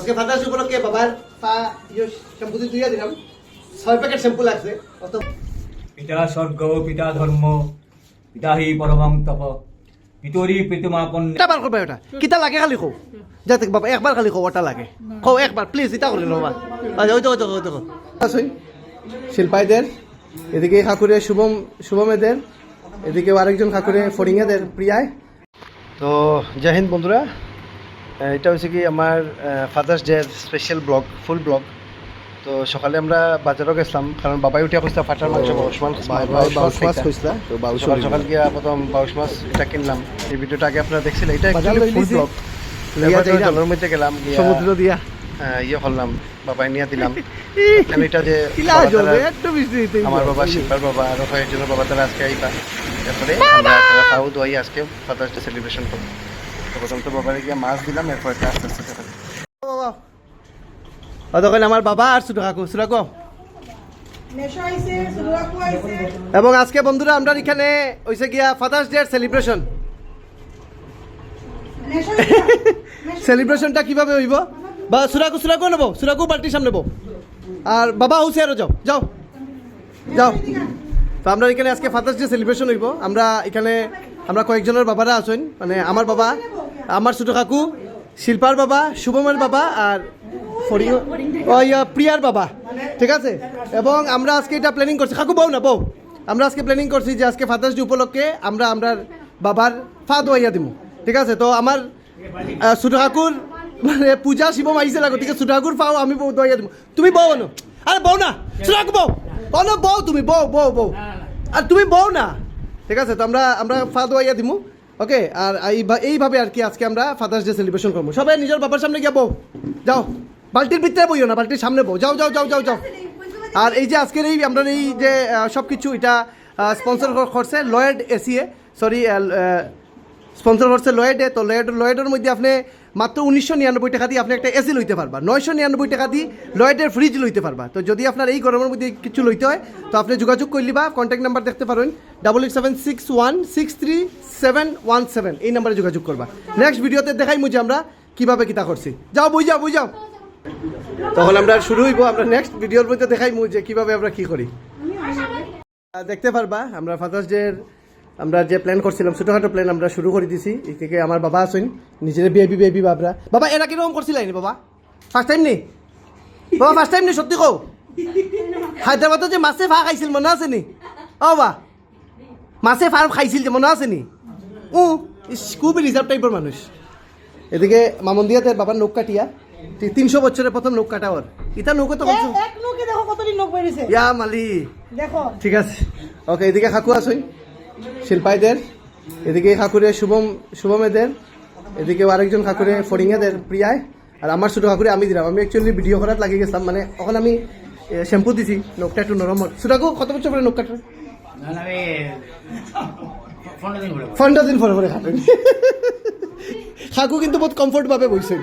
আজকে ফাদার্স উপলক্ষে বাবার? পা ইয়ে শ্যাম্পু দিয়ে দিয়ে দিলাম। ছয় প্যাকেট শ্যাম্পু লাগছে। অত পিতা স্বর্গ পিতা ধর্ম পিতা হি পরমাং তপ। পিতরি প্রীতমাপন এটা বার করবা ওটা কিতা লাগে খালি কও। যাতে বাবা একবার খালি কও ওটা লাগে। কও একবার প্লিজ এটা করে নেবা আচ্ছা ওই তো ওই তো ওই তো আসুন শিল্পাইদের এদিকে ঠাকুরে শুভম শুভমেদের এদিকে আরেকজন ঠাকুরে ফরিংয়েদের প্রিয়ায় তো জয় হিন্দ বন্ধুরা। এটা হচ্ছে কি আমার father's day special vlog full vlog তো সকালে আমরা বাজারও গেছিলাম কারণ বাবাই উঠিয়া কইসা ফাটার মাংস বাউস মাছ সকাল সকাল গিয়া প্রথম বাউস মাছ এটা কিনলাম। এই ভিডিওটা আগে আপনারা দেখছিলেন এটা ফুল ব্লগ জলের মধ্যে গেলাম সমুদ্র দিয়া। ইয়ে করলাম বাবাই নিয়ে দিলাম। এটা যে আমার বাবা শিল্পার বাবা আরও কয়েকজনের বাবা তারা আজকে আইবা। তারপরে আমরা তারা খাও দোয়াই আজকে ফাদার্স ডে সেলিব্রেশন করব। আমার বাবা আর এবং আজকে বন্ধুরা আমরা এখানে হইছে গিয়া ফাদার্স ডে সেলিব্রেশন সেলিব্রেশনটা কীভাবে হইব বা সুরাকু সুরাকু নেব সুরাকু বালতির সামনে নেব আর বাবা হুসে আরও যাও যাও যাও তো আমরা এখানে আজকে ফাদার্স ডে সেলিব্রেশন হইব আমরা এখানে আমরা কয়েকজনের বাবারা আছেন মানে আমার বাবা আমার ছোট কাকু, শিল্পার বাবা, শুভমের বাবা আর প্রিয়ার বাবা, ঠিক আছে? এবং আমরা আজকে এটা প্ল্যানিং করছি। কাকু, বউ না, বউ? আমরা আজকে প্ল্যানিং করছি যে আজকে ফাদার্স ডে উপলক্ষে আমরা আমরা বাবার ফা দোয়াইয়া দিব ঠিক আছে? তো আমার ছোট কাকুর মানে পূজা শিবম আহিছে লাগো, ঠিক আছে? ছোট কাকুর ফাও আমি বউ দোয়াইয়া দিব তুমি বউ আনো আরে, বউ না! ছোট কাকু, বউ! ও না বউ তুমি, বউ বউ বউ। আর তুমি বউ না? ঠিক আছে? তো আমরা আমরা ফা দোয়াইয়া দিমু। ওকে, আর এইভা- এইভাবে আর কি আজকে আমরা ফাদার্স ডে সেলিব্রেশন করব। সবাই নিজের বাবার সামনে গিয়ে বউ। যাও। বালতির ভিতরে বইও না, বালতির সামনে বউ। যাও যাও যাও যাও যাও। আর এই যে আজকের এই আমরা এই যে সব কিছু এটা স্পন্সর করছে লয়েড এসিএ সরি স্পন্সর করছে লয়েডে তো লয়েড লয়েডের মধ্যে আপনি মাত্র উনিশশো নিরানব্বই টাকা দিয়ে আপনি একটা এসি লইতে পারবা। নয়শো নিরানব্বই টাকা দিয়ে লয়েডের ফ্রিজ লইতে পারবা। তো যদি আপনার এই গরমের মধ্যে কিছু লইতে হয়, তো আপনি যোগাযোগ করলি বা কন্ট্যাক্ট নাম্বার দেখতে পারেন double eight seven six one six three seven one seven এই নাম্বারে যোগাযোগ করবা। নেক্সট ভিডিওতে দেখাই মুঝে আমরা কীভাবে কিতা করছি। যাও বুঝ যাও বুঝ যাও তখন আমরা শুরু হইব, আমরা নেক্সট ভিডিওর মধ্যে দেখাই যে কীভাবে আমরা কি করি। দেখতে পারবা, আমরা ফাদার্স ডে আমরা যে প্ল্যান করছিলাম ছোটখাটো প্ল্যান আমরা শুরু করে দিছি। এই থেকে আমার বাবা আছেন নিজের বেবি বেবি বাবরা বাবা এরা কীরকম করছিলেন বাবা? ফার্স্ট টাইম নি? বাবা ফার্স্ট টাইম নি? সত্যি কও? হায়দ্রাবাদে যে মাছে ফা খাইছিল মনে আছে নি? ও বা মাছে ফা খাইছিল যে মনে আছে নি? ও খুবই রিজার্ভ টাইপের মানুষ। এদিকে মামন্দিয়াতে বাবার নৌক কাটিয়া তিনশো বছরের প্রথম নৌক কাটা ওর। ইতা নৌকো তো এক নোকে দেখো কতদিন নোক বেরিয়েছে ইয়া মালি। দেখো। ঠিক আছে। ওকে এদিকে কাকু আসুন শিল্পাইদের এদিকে কাকুরে শুভম শুভমেদের এদিকে আরেকজন কাকুরে ফরিংয়েদের প্রিয়ায় আর আমার ছোট কাকুরে আমি দিলাম আমি অ্যাকচুয়ালি ভিডিও করার লাগি গেছিলাম মানে ওখানে আমি শ্যাম্পু দিছি নখটা একটু নরম হয় কত বছর পরে নখ কাটেন পনেরো দিন পরে পরে। কাটেন কাকু কিন্তু বহুত কমফোর্ট ভাবে বইছে।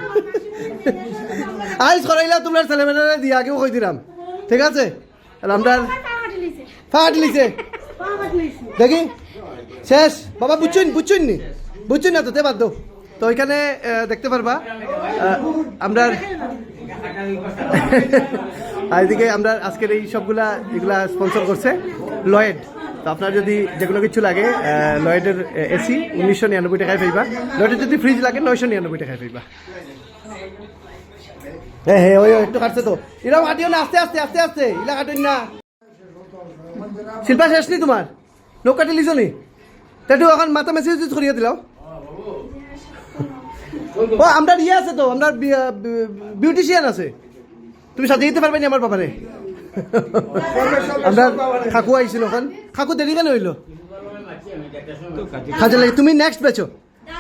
আইস করাইলা তোমরা ছেলেমেয়েরা দিয়ে আগেও কই দিলাম। ঠিক আছে? আর আমরা ফাট লিছে দেখি। শেষ। বাবা, বুঝছুন বুঝছুন নি? বুঝছুন না তো? তে বাদ তো ওইখানে দেখতে পারবা আমরা এদিকে আমরা আজকের এই সবগুলা, এগুলা স্পন্সর করছে লয়েড। তো আপনার যদি যে কোনো কিছু লাগে লয়েডের এসি উনিশশো নিরানব্বই টাকায় পাইবা। লয়েডের যদি ফ্রিজ লাগে, নয়শো নিরানব্বই টাকায় পাইবা। হ্যাঁ হ্যাঁ ওই একটু কাটছে তো। এরকম কাটিও না, আস্তে আস্তে আস্তে আস্তে। ইলা কাটুন না। শিল্পা, শেষ নি তোমার? লোক কাটি লিছো নি? তাইতো এখন মাথা মেসেজ ইউজ করিয়ে দিলাও। ও আমরা ইয়ে আছে তো আমরা বিউটিশিয়ান আছে। তুমি সাজিয়ে দিতে পারবে নি আমার বাবারে আমরা কাকু আইছিল ওখান কাকু দেরি কেন হইল? কাজে লাগে তুমি নেক্সট বেচো।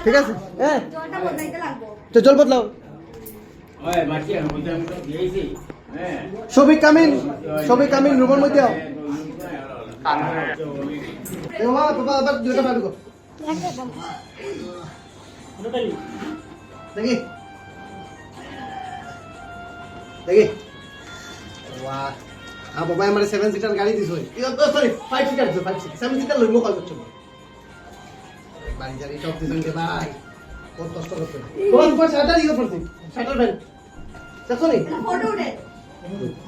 ঠিক আছে হ্যাঁ তো জল বদলাও। সবিক কামিন সবিক কামিন রুমের মধ্যে দেখি। দেখি বাহ বাবা আমার সেভেন সিটার গাড়ি দিছ সরি ফাইভ সিটার দিছো ফাইভ সিটার সেভেন সিটার লইব কল করছ বাড়ি জানি সব দিছেন কে ভাই কত কষ্ট করতে তোমার উপর শাটার ইয়ে পড়ছে শাটার ফ্যান দেখছ নি ফটো উঠে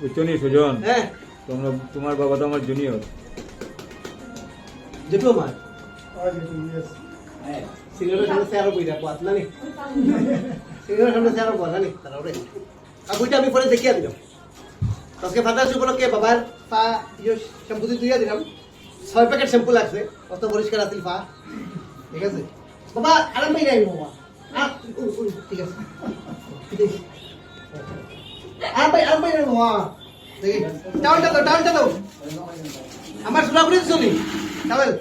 বুঝছ নি সুজন হ্যাঁ। তোমরা তোমার বাবা তো আমার জুনিয়র সামনে নি সামনে নি তারা ওরে আর বইটা আমি পরে দেখিয়ে দিলাম আজকে ফাদার্স উপলক্ষে বাবার পা ইয়ে শ্যাম্পু দিয়ে দিয়ে দিলাম ছয় প্যাকেট শ্যাম্পু লাগছে অত পরিষ্কার আছিল পা ঠিক আছে বাবা আরাম পাই ঠিক আছে ঠিক আছে আরাম পাই আরাম পাই যাই বাবা দেখি টাউনটা দাও টাউনটা দাও আমার সুরা করে চলি টাওয়েল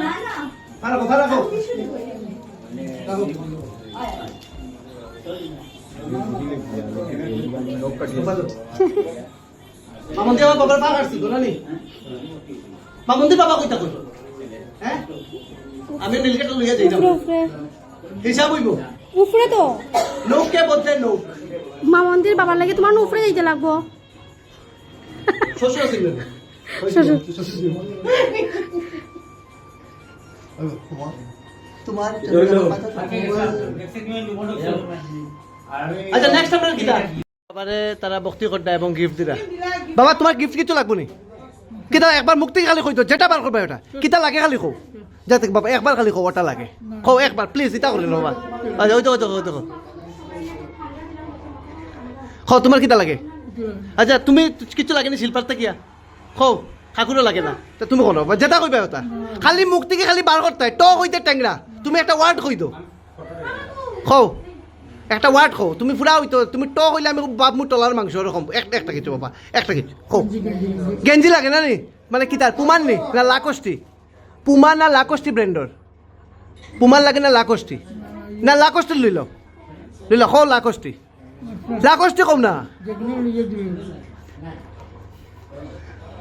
না রাখো। মামন্দি আমার বাবার পা কাটছি তো নানি। মামন্দির বাবা কইতা হ্যাঁ? আমি নীলকেটা লইয়া যাইতাম। উপরে হিসাব হইব? উপরে তো। নৌকে বলতে নৌক। মা মন্দির বাবার লাগে তোমার উপরে যাইতে লাগবো। শ্বশুর শ্বশুর। তোমার আচ্ছা নেক্সট বাবারে তারা ভক্তি করতে এবং গিফট দিরা বাবা তোমার গিফট কিছু লাগবো নি? কিতা একবার মুক্তি খালি কইতো যেটা বার করবে ওটা। কিতা লাগে খালি কও? যাতে বাবা একবার খালি কও ওটা লাগে। কও একবার প্লিজ ইটা করে বাবা। আচ্ছা ওই তো ওই তো ওই তো কও। তোমার কিতা লাগে? আচ্ছা তুমি কিছু লাগে নি শিল্পার কিয়া? কও কাকুরও লাগে না। তা তুমি কোনো যেটা কইবে ওটা খালি মুক্তিকে খালি বার করতে ট কইতে ট্যাংরা তুমি একটা ওয়ার্ড কই দো। কও, একটা ওয়ার্ড কও। তুমি ফুরা হইতো তুমি ট কইলে আমি বাপ মুর টলার মাংস ওরকম একটা কিছু বাবা একটা কিছু কও। গেঞ্জি লাগে না নি? মানে কি তার পুমার নি? না লাকষ্টি পুমা না লাকষ্টি ব্র্যান্ডর পুমার লাগে না লাকষ্টি না লাকষ্টি লইল লইল কও লাকষ্টি লাকষ্টি কম না?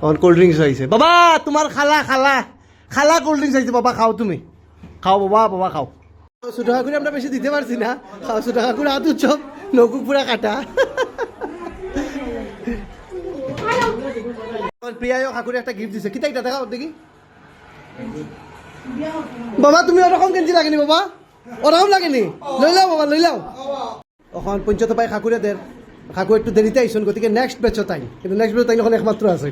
অন কোল্ড ড্রিঙ্কস আইছে বাবা তোমার খালা খালা খালা কোল্ড ড্রিঙ্কস আইছে বাবা খাও তুমি খাও বাবা বাবা খাও ছোট কাকুরে আমরা বেশি দিতে পারছি না খাও ছোট কাকুর হাত উৎসব নৌকু পুরা কাটা প্রিয়ায় কাকুরে একটা গিফট দিছে কিতা কিটা দেখাও দেখি বাবা তুমি ওরকম গেঞ্জি লাগেনি বাবা ওরকম লাগেনি লই লাও বাবা লই লাও এখন পঞ্চত পাই খাকুরে দের খাকু একটু দেরিতে আইসুন, গতিকে নেক্সট বেচো তাই কিন্তু নেক্সট বেচো তাই এখন একমাত্র আছে।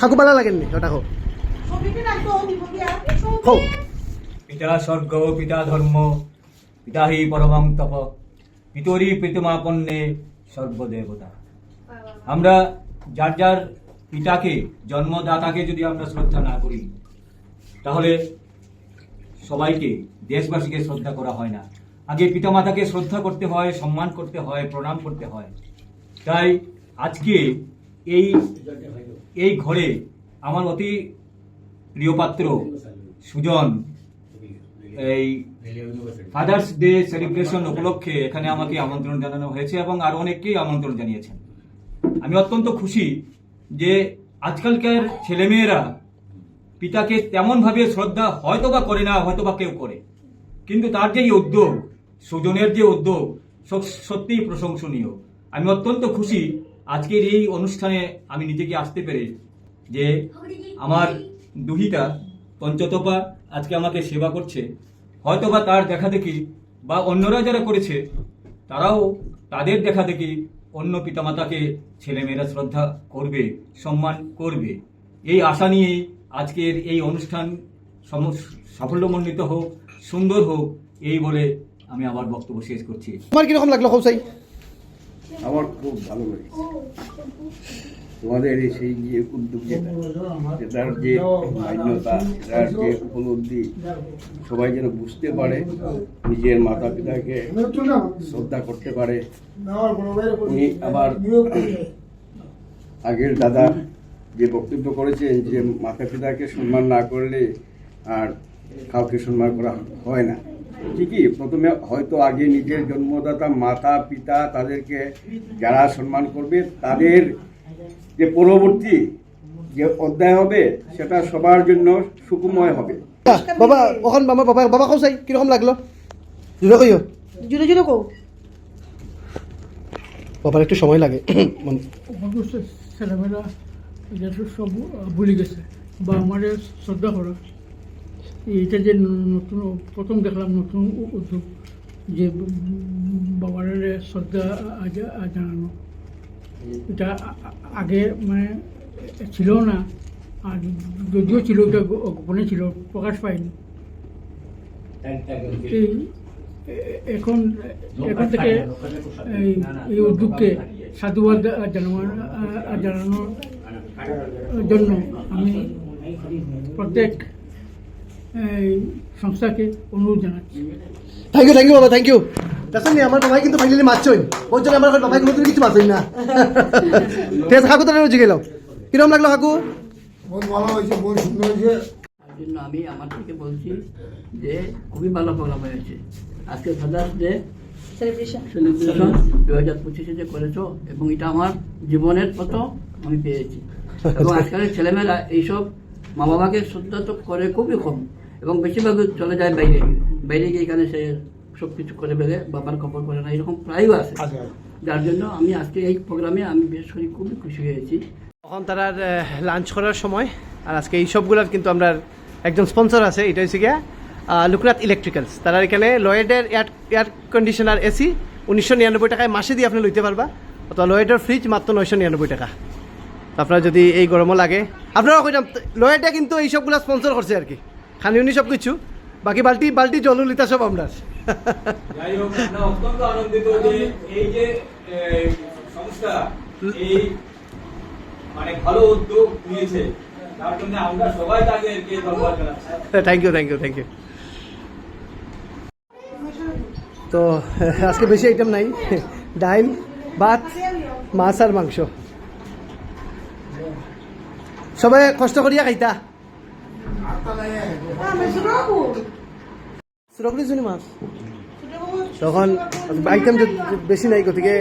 খাকু ভালো লাগেননি? ওটা হোক পিতা স্বর্গ পিতা ধর্ম পিতা হি পরমং তপ। পিতরি প্রীতমাপন্নে সর্বদেবতা আমরা যার যার পিতাকে, জন্মদাতাকে যদি আমরা শ্রদ্ধা না করি, তাহলে সবাইকে, দেশবাসীকে শ্রদ্ধা করা হয় না। আগে পিতামাতাকে শ্রদ্ধা করতে হয়, সম্মান করতে হয়, প্রণাম করতে হয়। তাই আজকে এই এই ঘরে আমার অতি প্রিয় পাত্র সুজন, এই ফাদার্স ডে সেলিব্রেশন উপলক্ষে এখানে আমাকে আমন্ত্রণ জানানো হয়েছে এবং আরও অনেককেই আমন্ত্রণ জানিয়েছেন। আমি অত্যন্ত খুশি যে আজকালকার ছেলেমেয়েরা পিতাকে তেমনভাবে শ্রদ্ধা হয়তো বা করে না হয়তো বা কেউ করে। কিন্তু তার যে উদ্যোগ সুজনের যে উদ্যোগ সত্যিই প্রশংসনীয়। আমি অত্যন্ত খুশি আজকের এই অনুষ্ঠানে আমি নিজেকে আসতে পেরে যে আমার দুহিতা পঞ্চতপা আজকে আমাকে সেবা করছে। হয়তোবা তার দেখা দেখি বা অন্যরা যারা করেছে, তারাও তাদের দেখা দেখি অন্য পিতামাতাকে ছেলেমেয়েরা শ্রদ্ধা করবে, সম্মান করবে। এই আশা নিয়েই আজকের এই অনুষ্ঠান সাফল্যমণ্ডিত হোক, সুন্দর হোক, এই বলে আমি আমার বক্তব্য শেষ করছি। তোমার কীরকম লাগল কৌসাই আমার খুব ভালো লেগেছে। তোমাদের এই সেই যে উদ্যোগ যেটা এটার যে মান্যতা এটার যে উপলব্ধি সবাই যেন বুঝতে পারে নিজের মাতা পিতাকে শ্রদ্ধা করতে পারে। উনি আবার আগের দাদা যে বক্তব্য করেছেন যে মাতা পিতাকে সম্মান না করলে আর কাউকে সম্মান করা হয় না। ঠিকই প্রথমে হয়তো আগে নিজের জন্মদাতা মাতা পিতা তাদেরকে যারা সম্মান করবে তাদের যে পরবর্তী যে অধ্যায় হবে সেটা সবার জন্য সুখময় হবে। বাবা ওখান আমার বাবা বাবা কৌসাই কীরকম লাগল? জুড়ে কইও। জুড়ে জুড়ে কও। বাবার একটু সময় লাগে। মানে ছেলেমেয়েরা সব ভুলে গেছে। বা আমার শ্রদ্ধা করা। এইটা যে নতুন প্রথম দেখলাম নতুন উদ্যোগ যে বাবার শ্রদ্ধা জানানো। এটা আগে মানে ছিল না, আর যদিও ছিল, এটা গোপনে ছিল, প্রকাশ পায়নি এখন এখন থেকে এই উদ্যোগকে সাধুবাদ জানানোর জন্য আমি প্রত্যেক সংস্থাকে অনুরোধ জানাচ্ছি। থ্যাংক ইউ থ্যাংক ইউ বাবা থ্যাংক ইউ দেখুন আমার বাবাই কিন্তু ফাইনালি মারছই ওর জন্য আমার বাবাই কোনো কিছু মারছই না। ঠিক আছে কাকু তাহলে জিগে গেলাম কিরম লাগল কাকু বহুত ভালো হয়েছে বহুত সুন্দর হয়েছে। জন্য আমি আমার থেকে বলছি যে খুবই ভালো প্রোগ্রাম হয়েছে। আজকে সেলিব্রেশন সেলিব্রেশন দু হাজার পঁচিশে যে করেছ এবং এটা আমার জীবনের মতো আমি পেয়েছি। এবং আজকালের ছেলেমেয়েরা এইসব মা বাবাকে শ্রদ্ধা তো করে খুবই কম। এবং বেশিরভাগ চলে যায় বাইরে। বাইরে গিয়ে এখানে সে সব কিছু করে ফেলে বাবার খবর করে না এরকম প্রায়ও আছে যার জন্য আমি আজকে এই প্রোগ্রামে আমি বিশেষ করে খুবই খুশি হয়েছি। তখন তারা লাঞ্চ করার সময় আর আজকে এই সবগুলার কিন্তু আমরা একজন স্পন্সর আছে এটা হচ্ছে গিয়া লুকনাথ ইলেকট্রিক্যালস তারা এখানে লয়েডের এয়ার এয়ার কন্ডিশনার এসি উনিশশো নিরানব্বই টাকায় মাসে দিয়ে আপনি লইতে পারবা অথবা লয়েডের ফ্রিজ মাত্র নয়শো নিরানব্বই টাকা। আপনার যদি এই গরমও লাগে আপনারা কইতাম লয়েডে কিন্তু এই সবগুলো স্পন্সর করছে আর কি। খানি উনি সব কিছু বাকি বালতি বালতি জল লিতা সব আমরা যাই হোক আমরা অত্যন্ত আনন্দিত যে এই যে সংস্থা এই মানে ভালো উদ্যোগ নিয়েছে তার জন্য আমরা সবাই তাদেরকে ধন্যবাদ জানাচ্ছি। Thank you thank you thank you তো আজকে বেশি আইটেম নাই। ডাইল ভাত মাছ আর মাংস। সবাই কষ্ট করিয়া খাইতা। সুরকরি শুনি মাছ তখন আইটেম বেশি নাই গতিকে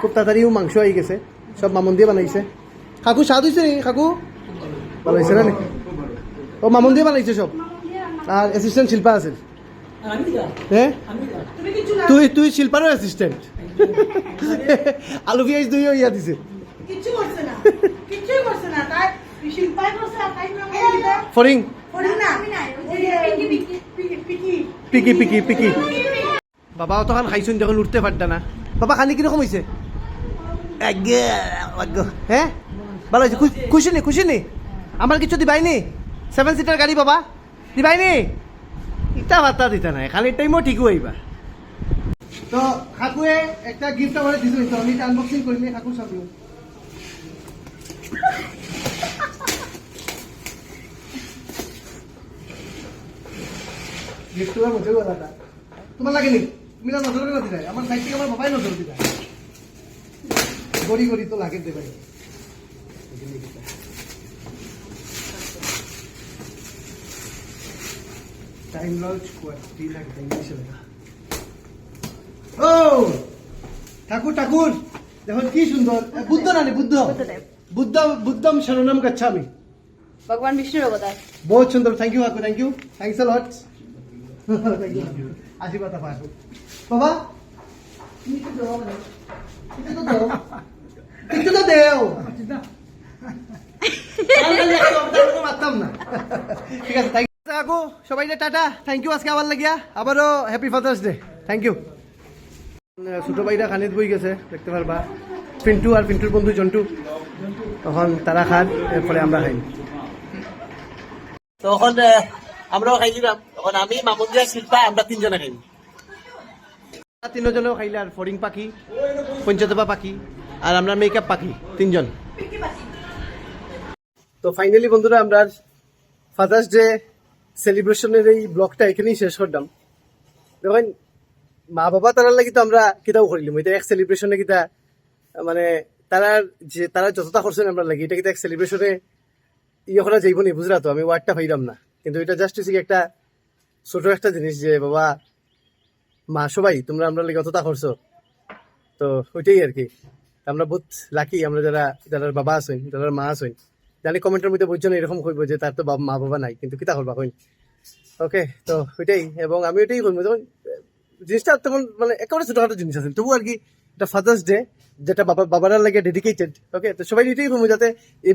খুব তাড়াতাড়িও মাংস আহি গেছে। সব মামন দিয়ে বানাইছে। কাকু স্বাদ হয়েছে নি? কাকু? ভালো হয়েছে না? ও মামন দিয়ে বানাইছে সব। আর অ্যাসিস্ট্যান্ট শিল্পা আছে হ্যাঁ তুমি তুই তুই শিল্পারও অ্যাসিস্ট্যান্ট আলু পেঁয়াজ দুইও ইয়া দিছে। ফরিং পিকি পিকি পিকি বাবা তখন খাইছুন যখন উঠতে পারতা না। বাবা খানি কীরকম হয়েছে হ্যাঁ ভালো হয়েছে খু- খুশি নি খুশি নি আমার কিছু দিবাইনি? সেভেন সিটার গাড়ি বাবা। দিবাইনি? ইটা বার্তা দিতা নাই খালি টাইমও ঠিক হইবা। তো কাকুয়ে একটা গিফট আমার দিছিল তো আমি আনবক্সিং করিলে কাকু সব গিফট তোমার মধ্যে গলাটা তোমার লাগে নি? তুমি না নজর করে দিলাই আমার সাইড থেকে আমার বাবাই নজর দিলাই গড়ি গড়ি তো লাগে দেবে। টাইম লঞ্চ কোয়ালিটি লাগে ইংলিশে লেখা ও! ঠাকুর ঠাকুর! দেখুন কি সুন্দর। বুদ্ধ নানি বুদ্ধ। বুদ্ধ বুদ্ধম শরণম গচ্ছামি। ভগবান বিষ্ণুর অবতার। বহুত সুন্দর। থ্যাংক ইউ কাকু থ্যাংক ইউ থ্যাংকস লট আশীর্বাদ আপা বাবা একটু তো দাও একটু তো দেও। মারতাম না ঠিক আছে থ্যাংক ইউ কাকু সবাই টাটা থ্যাংক ইউ আজকে আবার লাগিয়া। আবারও happy father's day thank you ছোট ভাইরা খানিত বই গেছে দেখতে পারবা। পিন্টু আর পিন্টুর বন্ধু জন্টু। তখন তারা খান এরপরে আমরা খাই। তখন আমরাও খাইছিলাম আমরা খাইলে আর ফরিং পাখি পঞ্চতপা পাখি, আর আমরা মেকআপ পাখি, তিনজন। তো ফাইনালি বন্ধুরা, আমরা ফাদার্স ডে সেলিব্রেশনের এই ব্লগটা এখানেই শেষ করলাম। দেখেন, মা বাবা তারার লাগি তো আমরা কিতাও করিলাম এটা এক সেলিব্রেশনে কিতা মানে তারা যে, তারা যতটা করছেন আমরা লাগি, এটা কিতা এক সেলিব্রেশনে ইয়ে করা যাইব নি, বুঝলা তো, আমি ওয়ার্ডটা পাইলাম না। কিন্তু এটা জাস্ট একটা ছোট একটা জিনিস যে, বাবা, মা সবাই, তোমরা আমরা লাগে অতটা করছ। তো ওইটাই আর কি। আমরা বহুত লাকি আমরা যারা যারা বাবা আছেন যারা মা আছেন, জানি কমেন্টের মধ্যে বুঝছ না এরকম কইব যে, তার তো মা, বাবা নাই, কিন্তু কিতা করবা কইন? ওকে তো ওইটাই, এবং আমি ওইটাই করব যখন, জিনিসটা তেমন মানে একেবারে ছোটখাটো জিনিস আছে। তবু আর কি, এটা ফাদার্স ডে যেটা বাবা, বাবারা লাগে ডেডিকেটেড ওকে তো সবাই এটাই করব যাতে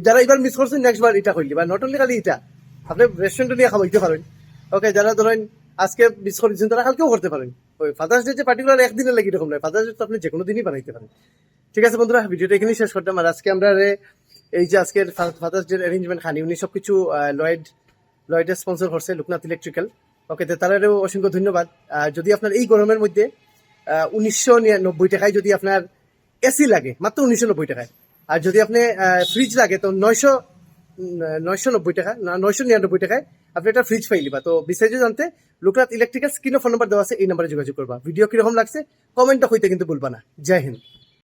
যারা এবার মিস করছেন নেক্সট বার এটা করলি, বা নট অনলি খালি এটা, আপনি রেস্টুরেন্টে নিয়ে খাওয়াইতে পারেন ওকে যারা ধরেন আজকে মিস করেছেন তারা কালকেও করতে পারেন। ওই ফাদার্স ডে যে পার্টিকুলার একদিনের লাগে এরকম নয়। ফাদার্স ডে তো আপনি যে কোনো দিনই বানাইতে পারেন। ঠিক আছে বন্ধুরা, ভিডিওটা এখানেই শেষ করতাম। আর আজকে আমরা এই যে আজকের ফাদার্স ডে অ্যারেঞ্জমেন্ট খানি উনি সব কিছু লয়েড লয়েডের স্পন্সর করছে, লোকনাথ ইলেকট্রিক্যাল ওকে তারারও অসংখ্য ধন্যবাদ। যদি আপনার এই গরমের মধ্যে উনিশশো নব্বই টাকায় যদি আপনার এসি লাগে, মাত্র উনিশশো নব্বই টাকায়। আর যদি আপনি ফ্রিজ লাগে, তো নয়শো নয়শো নব্বই টাকা নয়শো নিরানব্বই টাকায় আপনি একটা ফ্রিজ পাই নিবা। তো বিস্তারিত জানতে লোকরাত ইলেকট্রিক্যাল স্ক্রিনে ফোন নাম্বার দেওয়া আছে, এই নাম্বারে যোগাযোগ করবা। ভিডিও কীরকম লাগছে কমেন্টটা হইতে কিন্তু বলবা না। জয় হিন্দ।